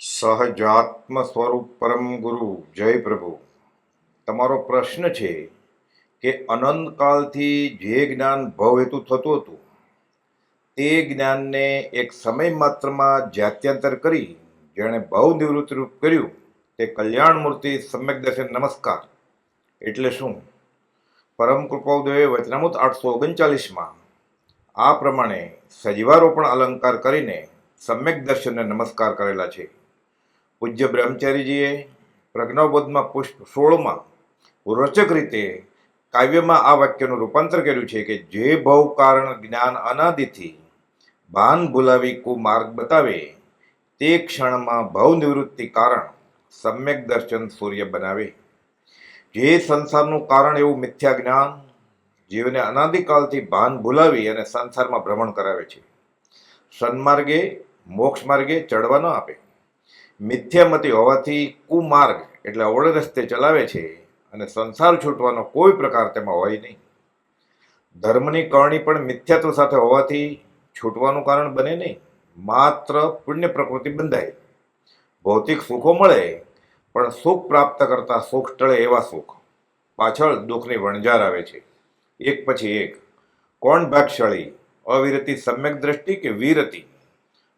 સહજાત્મ સ્વરૂપ પરમ ગુરુ, જય પ્રભુ. તમારો પ્રશ્ન છે કે અનંતકાળથી જે જ્ઞાન ભવહેતુ થતું હતું, તે જ્ઞાનને એક સમય માત્રમાં જાત્યંતર કરી જેણે બહુ નિવૃત્તિ રૂપ કર્યું, તે કલ્યાણમૂર્તિ સમ્યક દર્શન નમસ્કાર. એટલે શું? પરમ કૃપાઉદયે વચનામૃત આઠસો ઓગણચાલીસમાં આ પ્રમાણે સજીવારોપણ અલંકાર કરીને સમ્યક દર્શનને નમસ્કાર કરેલા છે. પૂજ્ય બ્રહ્મચારીજીએ પ્રજ્ઞાબોધમાં પુષ્પ સોળમાં રોચક રીતે કાવ્યમાં આ વાક્યનું રૂપાંતર કર્યું છે કે જે ભવ કારણ જ્ઞાન અનાદિથી ભાન ભૂલાવી કુમાર્ગ બતાવે, તે ક્ષણમાં ભવ નિવૃત્તિ કારણ સમ્યક દર્શન સૂર્ય બનાવે. જે સંસારનું કારણ એવું મિથ્યા જ્ઞાન જીવને અનાદિકાલથી ભાન ભૂલાવી અને સંસારમાં ભ્રમણ કરાવે છે. સન્માર્ગે, મોક્ષ માર્ગે ચડવા ન આપે. મિથ્યામતી હોવાથી કુમાર્ગ એટલે અવળ રસ્તે ચલાવે છે અને સંસાર છૂટવાનો કોઈ પ્રકાર તેમાં હોય નહીં. ધર્મની કરણી પણ મિથ્યાત્વ સાથે હોવાથી છૂટવાનું કારણ બને નહીં. માત્ર પુણ્ય પ્રકૃતિ બંધાય. ભૌતિક સુખો મળે, પણ સુખ પ્રાપ્ત કરતા સુખ ટળે એવા સુખ. પાછળ દુઃખની વણઝાર આવે છે. એક પછી એક. કોણ ભાગશાળી? અવિરતી, સમ્યક દ્રષ્ટિ કે વિરતી?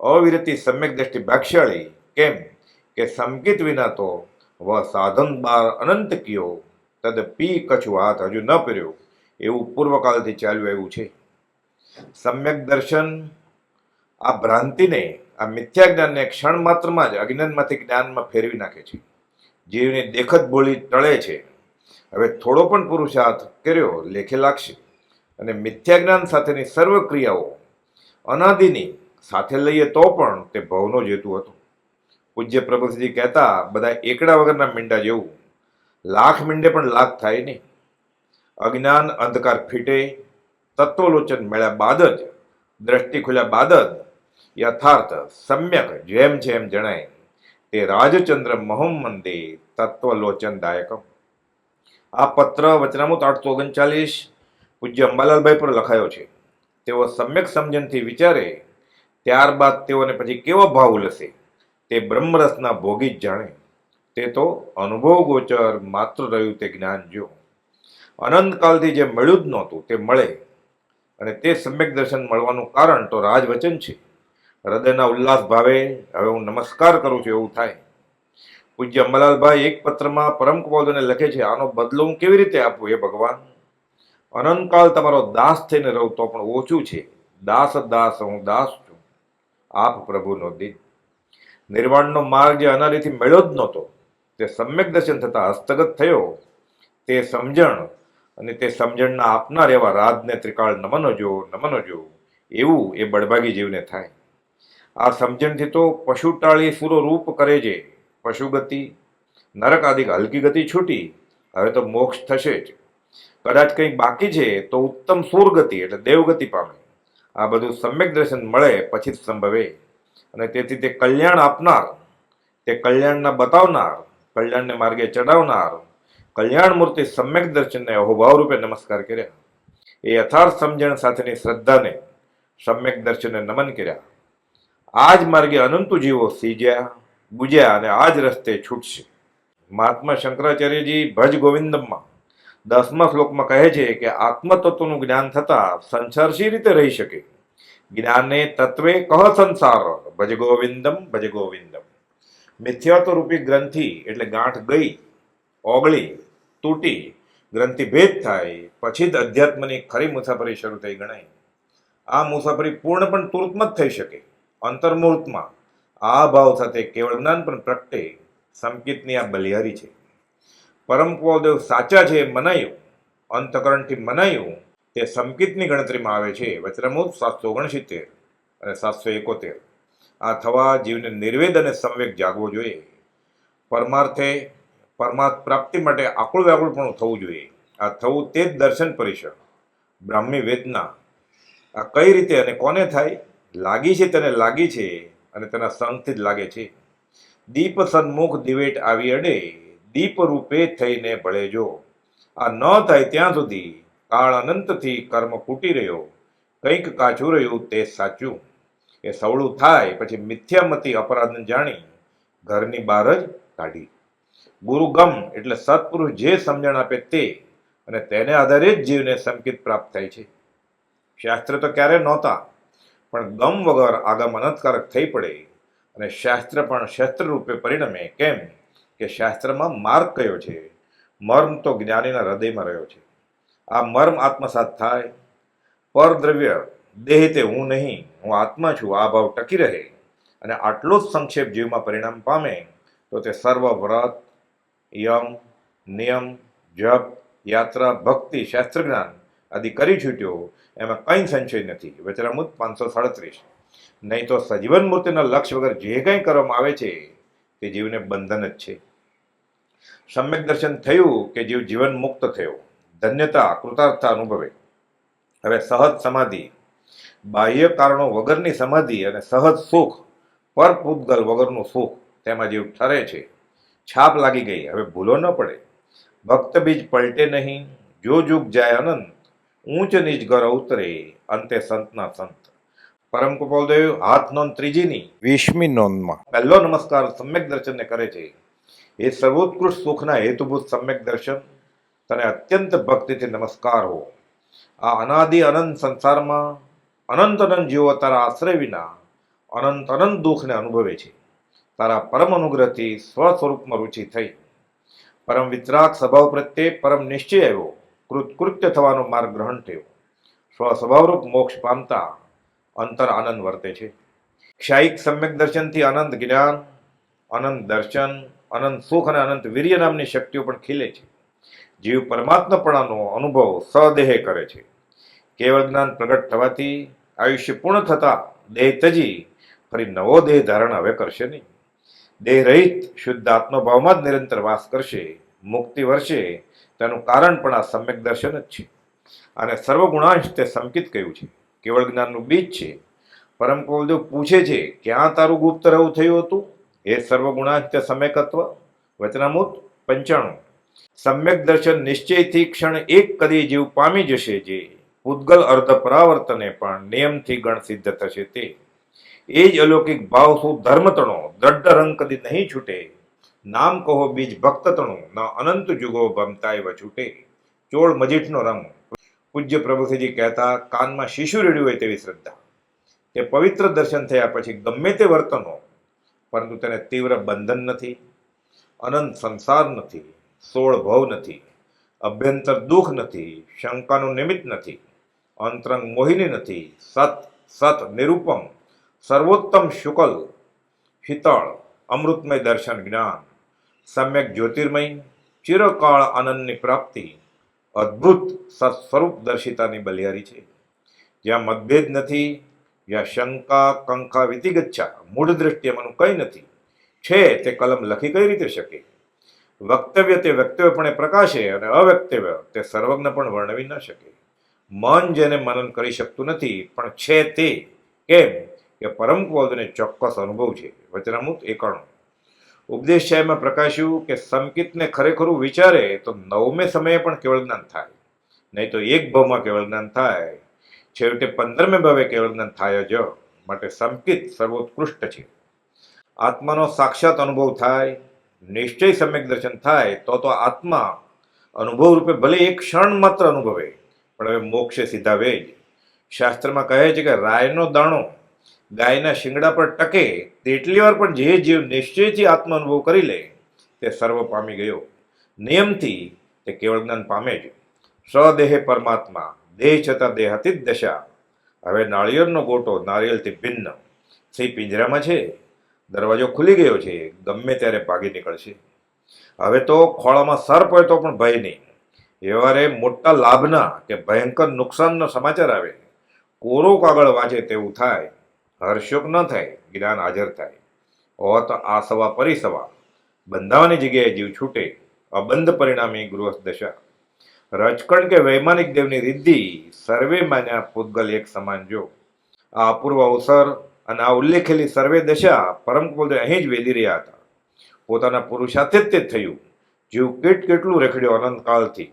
અવિરતી, સમ્યક દ્રષ્ટિ ભાગશાળી? કેમ? કે સંકેત વિના તો વ સાધન બાર અનંત કયો, તદ પી કછુ હાથ હજુ ન પહેર્યો એવું પૂર્વકાળથી ચાલ્યું આવ્યું છે. સમ્યક દર્શન, આ ભ્રાંતિને, આ મિથ્યા જ્ઞાનને ક્ષણ માત્રમાં જ અજ્ઞાનમાંથી જ્ઞાનમાં ફેરવી નાખે છે. જીવની દેખત બોલી ટળે છે. હવે થોડો પણ પુરુષાર્થ કર્યો લેખે લાગશે. અને મિથ્યા જ્ઞાન સાથેની સર્વ ક્રિયાઓ અનાદિની સાથે લઈએ તો પણ તે ભવનો જ હેતુ હતો. પૂજ્ય પ્રભુજી કહેતા, બધા એકડા વગરના મીંડા જેવું. લાખ મીંડે પણ લાખ થાય નહીં. અજ્ઞાન અંધકાર ફીટે, તત્વલોચન મળ્યા બાદ જ, દ્રષ્ટિ ખુલ્યા બાદ જ, યથાર્થ, સમ્યક, જેમ જેમ જણાય. તે રાજચંદ્ર મહોમ્મંદે તત્વલોચનદાયક. આ પત્ર વચનામૃત આઠસો ઓગણચાલીસ પૂજ્ય અંબાલાલભાઈ પર લખાયો છે. તેઓ સમ્યક સમજણથી વિચારે, ત્યારબાદ તેઓને પછી કેવો ભાવ ઉલસે? તે બ્રહ્મરસના ભોગી જ જાણે. તે તો અનુભવ ગોચર માત્ર રહ્યું તે જ્ઞાન જો. અનંતકાલથી જે મળ્યું જ નહોતું તે મળે. અને તે સમ્યક દર્શન મળવાનું કારણ તો રાજવચન છે. હૃદયના ઉલ્લાસ ભાવે હવે હું નમસ્કાર કરું છું એવું થાય. પૂજ્ય અમલાલભાઈ એક પત્રમાં પરમ કુબોધને લખે છે, આનો બદલો હું કેવી રીતે આપું હે ભગવાન? અનંતકાળ તમારો દાસ થઈને રહું તો પણ ઓછું છે. દાસ દાસ, હું દાસ છું. આપ પ્રભુનો દિન નિર્વાણનો માર્ગ જે અનાદિથી મળ્યો જ નહોતો તે સમ્યક દર્શન થતાં હસ્તગત થયો, તે સમજણ અને તે સમજણના આપનાર એવા રાધને ત્રિકાળ નમનો જો નમનો જો, એવું એ બળભાગી જીવને થાય. આ સમજણથી તો પશુ ટાળી સુરો રૂપ કરે છે, પશુ ગતિ, નરક આદિ હલકી ગતિ છૂટી, હવે તો મોક્ષ થશે જ. કદાચ કંઈક બાકી છે તો ઉત્તમ સુરગતિ એટલે દેવગતિ પામે. આ બધું સમ્યક દર્શન મળે પછી જ સંભવે. અને તેથી તે કલ્યાણ આપનાર, તે કલ્યાણના બતાવનાર, કલ્યાણને માર્ગે ચડાવનાર કલ્યાણ મૂર્તિ સમ્યક દર્શનને અહોભાવ રૂપે નમસ્કાર કર્યા. એ યથાર્થ સમજણ સાથેની શ્રદ્ધાને સમ્યક દર્શનને નમન કર્યા. આ જ માર્ગે અનંતુ જીવો સીજ્યા બુજ્યા અને આ જ રસ્તે છૂટશે. મહાત્મા શંકરાચાર્યજી ભજ ગોવિંદમમાં દસમા શ્લોકમાં કહે છે કે આત્મતત્વનું જ્ઞાન થતાં સંસાર શી રીતે રહી શકે? જ્ઞાને તત્વે કહ સંસાર. ભજ ગોવિંદમ ભજ ગોવિંદમ મિથ્યાત્વ રૂપી ગ્રંથિ એટલે ગાંઠ ગઈ, ઓગળી, તૂટી ગ્રંથિ ભેદ થાય, પછી જ અધ્યાત્મની ખરી મુસાફરી શરૂ થઈ ગણાય. આ મુસાફરી પૂર્ણ પણ તુરંતમાં જ થઈ શકે. અંતર્મુહૂર્તમાં આ ભાવ સાથે કેવળ જ્ઞાન પણ પ્રગટે. સંકિતની આ બલિહારી છે. પરમ સાચા છે મનાયું. અંતકરણથી મનાયું. તે સંકિતની ગણતરીમાં આવે છે. વચરામૃત સાતસો ઓગણસિત્તેર અને સાતસો એકોતેર. આ થવા જીવને નિર્વેદ અને સંવેગ જાગવો જોઈએ. પરમાર્થે પરમાર્થ પ્રાપ્તિ માટે આકુળ વ્યાકુળ પણ થવું જોઈએ. આ થવું તે જ દર્શન પરિષદ બ્રાહ્મી વેદના આ કઈ રીતે અને કોને થાય? લાગી છે તેને લાગી છે અને તેના સંગથી જ લાગે છે. દીપ સન્મુખ દિવેટ આવી અડે. દીપ રૂપે થઈને ભળે જો આ ન થાય ત્યાં સુધી કાળ અનંતથી કર્મ કૂટી રહ્યો. કંઈક કાચું રહ્યું તે સાચું. એ સવળું થાય પછી મિથ્યામતી અપરાધને જાણી ઘરની બહાર જ કાઢી. ગુરુ ગમ એટલે સત્પુરુષ જે સમજણ આપે તે અને તેને આધારે જ જીવને સંકેત પ્રાપ્ત થાય છે. શાસ્ત્ર તો ક્યારે નહોતા, પણ ગમ વગર આગમ અનંતકારક થઈ પડે અને શાસ્ત્ર પણ શસ્ત્ર રૂપે પરિણમે. કેમ? કે શાસ્ત્રમાં માર્ગ કયો છે? મર્મ તો જ્ઞાનીના હૃદયમાં રહ્યો છે. આ મર્મ આત્મસાત થાય. પરદ્રવ્ય, દેહ તે હું નહીં, હું આત્મા છું, આ ભાવ ટકી રહે. અને આટલો જ સંક્ષેપ જીવમાં પરિણામ પામે, તો તે સર્વ વ્રત, યમ, નિયમ, જપ, યાત્રા, ભક્તિ શાસ્ત્ર જ્ઞાન આદિ કરી છૂટ્યો. એમાં કંઈ સંશય નથી. વચરામૂત પાંચસો સાડત્રીસ. નહીં તો સજીવન મૂર્તિના લક્ષ્ય વગર જે કંઈ કરવામાં આવે છે, તે જીવને બંધન જ છે. સમ્યક દર્શન થયું કે જીવ જીવન મુક્ત થયો? ધન્યતા કૃતાર્થતા અનુભવે. હવે સહજ સમાધિ બાહ્ય કારણો વગરની સમાધિ અને સહજ સુખ પર પૂતગલ વગરનું સુખ તેમાં જીવ ઠરે છે. છાપ લાગી ગઈ હવે ભૂલો ન પડે. ભક્ત બીજ પલટે નહીં જો જુગ જાય અનંત ઊંચ નીચ ઘર ઉતરે અંતે સંતના સંત. પરમ કૃપાલદેવ હાથ નોંધ ત્રીજીની. વીસમી નોંધમાં. પહેલો નમસ્કાર સમ્યક દર્શનને કરે છે. એ સર્વોત્કૃષ્ટ સુખના હેતુભૂત સમ્યક દર્શન. તને અત્યંત ભક્તિથી નમસ્કાર હો. આ અનાદિ અનંત સંસારમાં અનંત અનંત જીવો તારા આશ્રય વિના અનંત અનંત દુઃખને અનુભવે છે. તારા પરમ અનુગ્રહથી સ્વ સ્વરૂપમાં રુચિ થઈ. પરમ વિતરાગ સ્વભાવ પ્રત્યે પરમ નિશ્ચય આવ્યો. કૃતકૃત્ય થવાનો માર્ગ ગ્રહણ થયો. સ્વ સ્વભાવરૂપ મોક્ષ પામતા અંતર આનંદ વર્તે છે. ક્ષાયિક સમ્યક દર્શનથી અનંત જ્ઞાન, અનંત દર્શન, અનંત સુખ અને અનંત વીર્ય નામની શક્તિઓ પણ ખીલે છે. જીવ પરમાત્માપણાનો અનુભવ સદેહે કરે છે. કેવળ જ્ઞાન પ્રગટ થવાથી આયુષ્ય પૂર્ણ થતાં દેહ તજી ફરી નવો દેહ ધારણ હવે કરશે નહીં. દેહ રહિત શુદ્ધ આત્મભાવમાં જ નિરંતર વાસ કરશે, મુક્તિ વર્ષે તેનું કારણ પણ આ સમ્યક દર્શન જ છે. અને સર્વગુણાંશ તે સંકિત કહ્યું છે. કેવળ જ્ઞાનનું બીજ છે. પરમ કુલદેવ પૂછે છે, ક્યાં તારું ગુપ્ત રહેવું થયું હતું? એ સર્વગુણાંશ તે સમ્યકત્વ, વચનામૂત પંચાણું. સમ્યક દર્શન નિશ્ચયથી ક્ષણ એક કરી જીવ પામી જશે જે. પૂતગલ અર્ધ પરાવર્તને પણ નિયમથી ગણ સિદ્ધ થશે તે. એ જ અલૌકિક ભાવ શું ધર્મતણો દ્રઢ રંગ કદી નહીં છૂટે. નામ કહો બીજ ભક્ત ન અનંત જુગો ભમતાય છૂટે. ચોળ મજીઠનો રંગ. પૂજ્ય પ્રભુસિંહજી કહેતા, કાનમાં શિશુ રેડ્યું હોય તેવી શ્રદ્ધા. તે પવિત્ર દર્શન થયા પછી ગમે તે વર્તનો, પરંતુ તેને તીવ્ર બંધન નથી. અનંત સંસાર નથી. સોળ ભવ નથી, અભ્યંતર દુઃખ નથી, શંકાનું નિમિત્ત નથી, અંતરંગ મોહિની નથી, સત સત નિરૂપમ, સર્વોત્તમ શુકલ, શીતળ, અમૃતમય દર્શન જ્ઞાન, સમ્યક જ્યોતિર્મય, ચિરકાળ આનંદની પ્રાપ્તિ, અદ્ભુત સત્સ્વરૂપ દર્શિતાની બલિયારી છે. જ્યાં મતભેદ નથી, જ્યાં શંકા, કંકા વિતિગચ્છા મૂળ દ્રષ્ટિએ મનું કંઈ નથી. છે, તે કલમ લખી કઈ રીતે શકે? વક્તવ્ય તે વક્તવ્યપણે પ્રકાશે અને અવ્યક્તવ્ય તે સર્વજ્ઞ પણ વર્ણવી ન શકે. મન જેને મનન કરી શકતું નથી, પણ છે તે. કેમ? કે પરમ ક્રોધને ચોક્કસ અનુભવ છે. વચનામૃત એકાણું. સાહેબમાં પ્રકાશ્યું કે સંકિતને ખરેખરું વિચારે તો નવમે સમયે પણ કેવળ જ્ઞાન થાય. નહીં તો એક ભાવમાં કેવળ જ્ઞાન થાય. છેવટે પંદરમે ભાવે કેવળ જ્ઞાન થાય જ, માટે સંકિત સર્વોત્કૃષ્ટ છે. આત્માનો સાક્ષાત અનુભવ થાય. નિશ્ચય સમ્યક દર્શન થાય તો તો આત્મા અનુભવ રૂપે ભલે એક ક્ષણ માત્ર અનુભવે, પણ હવે મોક્ષે સીધા વેજ. શાસ્ત્રમાં કહે છે કે રાયનો દાણો ગાયના શિંગડા પર ટકે, તેટલી વાર પણ જે જીવ નિશ્ચયથી આત્મ અનુભવ કરી લે, તે સર્વ પામી ગયો. નિયમથી તે કેવળ જ્ઞાન પામે જ. સ્વદેહે પરમાત્મા, દેહ છતાં દેહાતીત દશા. હવે નાળિયેરનો ગોટો નારિયેળથી ભિન્ન. સિંહ પિંજરામાં છે. દરવાજો ખુલી ગયો છે, ગમે ત્યારે ભાગી નીકળશે. હવે તો ખોળામાં સર્પ હોય તો પણ ભય નહીં. વ્યવહારે મોટા લાભના કે ભયંકર નુકસાનનો સમાચાર આવે. કોરો કાગળ વાંચે તેવું થાય. હર્ષોક ન થાય, જ્ઞાન હાજર થાય. હોત આ સવા પરિસવા બંધાવાની જગ્યાએ જીવ છૂટે. અબંધ પરિણામી ગૃહસ્થ દશા. રજકણ કે વૈમાનિક દેવની રિદ્ધિ, સર્વે માન્યા પૂતગલ એક સમાન જો. આ અપૂર્વ અવસર અને આ ઉલ્લેખેલી સર્વે દશા પરમ કુલદેવ અહીં જ વેલી રહ્યા હતા. પોતાના પુરુષાર્થે થયું. જીવ કેટ કેટલું રખડ્યો અનંતકાળથી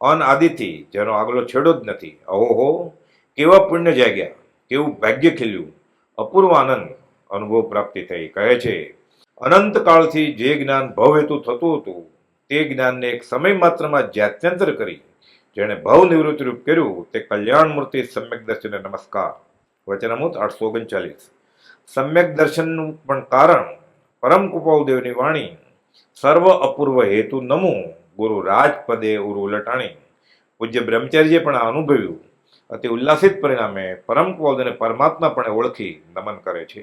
અનઆદિથી જેનો આગલો છેડો જ નથી. અહોહો કેવા પુણ્ય જાગ્યા. કેવું ભાગ્ય ખીલ્યું. અપૂર્વ આનંદ, અનુભવ પ્રાપ્તિ થઈ. કહે છે અનંતકાળથી જે જ્ઞાન ભવ હેતુ થતું હતું, તે જ્ઞાનને એક સમય માત્રમાં જાત્યંતર કરી. જેણે ભવ નિવૃત્તિ રૂપ કર્યું, તે કલ્યાણ મૂર્તિ સમ્યક દર્શને નમસ્કાર. વચનામૃત આઠસો ઓગણચાલીસ સમ્યક દર્શનનું પણ કારણ પરમ કૃપાઉદેવની વાણી. સર્વ અપૂર્વ હેતુ નમો ગુરુ રાજપદે ઉરુ લટાણી. પૂજ્ય બ્રહ્મચારીએ પણ આ અનુભવ્યું. અતિ ઉલ્લાસિત પરિણામે પરમ કૃપાલદેવને પરમાત્મા પણ ઓળખી નમન કરે છે.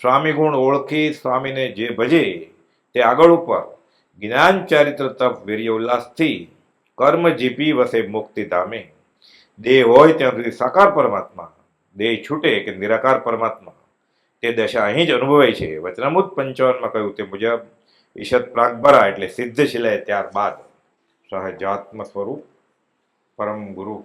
સ્વામી ગુણ ઓળખી સ્વામીને જે ભજે તે આગળ ઉપર જ્ઞાન, ચારિત્ર, તપ, વીર્ય, ઉલ્લાસથી કર્મ જીપી વસે મુક્તિ ધામે. દેહ હોય ત્યાં સુધી સાકાર પરમાત્મા. દેહ છૂટે કે નિરાકાર પરમાત્મા. તે દશા અહીં જ અનુભવાય છે. વચનામૃત પંચાવનમાં કહ્યું તે મુજબ ઈશદ પ્રાગભરા એટલે સિદ્ધ શિલાય ત્યારબાદ સહજાત્મ સ્વરૂપ પરમ ગુરુ